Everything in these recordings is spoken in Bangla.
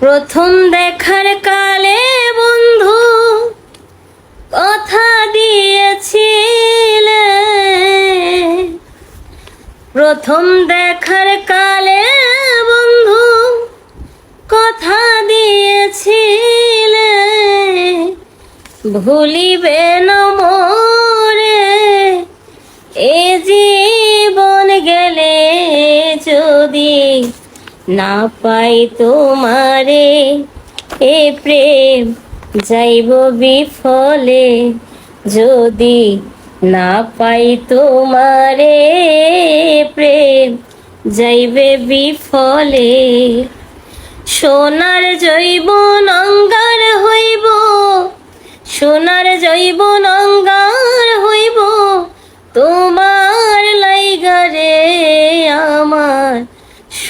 প্রথম দেখার কালে বন্ধু কথা দিয়েছিলে। প্রথম দেখার কালে বন্ধু কথা দিয়েছিলে। ভুলিবে না এ জীবন গেলে যদি না পাই তোমারে, এ প্রেম যাইব বিফলে। যদি না পাই তোমারে প্রেম যাইবে বিফলে। সোনার জৈব অঙ্গার হইব, সোনার জৈব অঙ্গার হইব। তোমার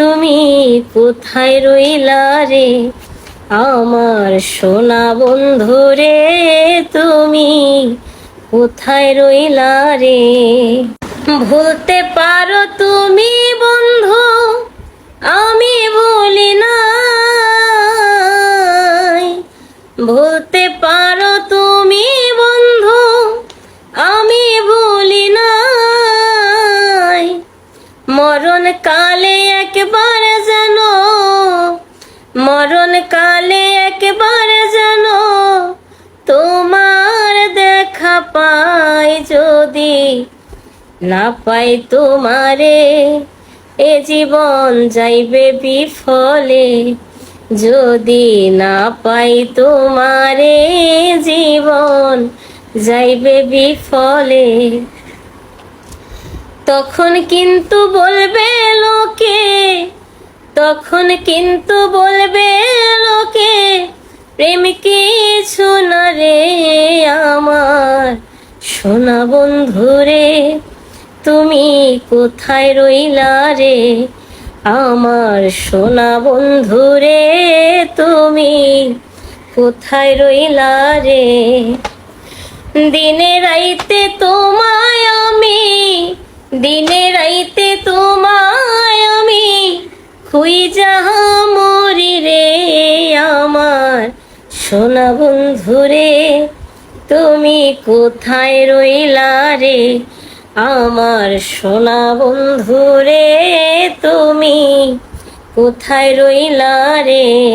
তুমি কোথায় রইলা রে? আমার সোনা বন্ধু রে, তুমি কোথায় রইলা রে? ভুলতে পারো তুমি বন্ধু, আমি ভুলি কালে একবার যেন মরণ কালে একবার যেন তোমার দেখা পাই যদি না পাই তোমারে, এ জীবন যাইবে বিফলে। যদি না পাই তোমারে জীবন যাইবে বিফলে। তখন কিন্তু বলবে লোকে, তখন কিন্তু বলবে লোকে, প্রেম কিছু না রে আমার। সোনা বন্ধুরে তুমি কোথায় রইলা রে? আমার সোনা বন্ধুরে তুমি কোথায় রইলা রে? দিনে রাইতে তোমায় আমি দিনে রাইতে তোমায় আমি খুঁজা মরি রে আমার। সোনা বন্ধুরে তুমি কোথায় রইলা রে? আমার সোনা বন্ধুরে তুমি কোথায় রইলা রে?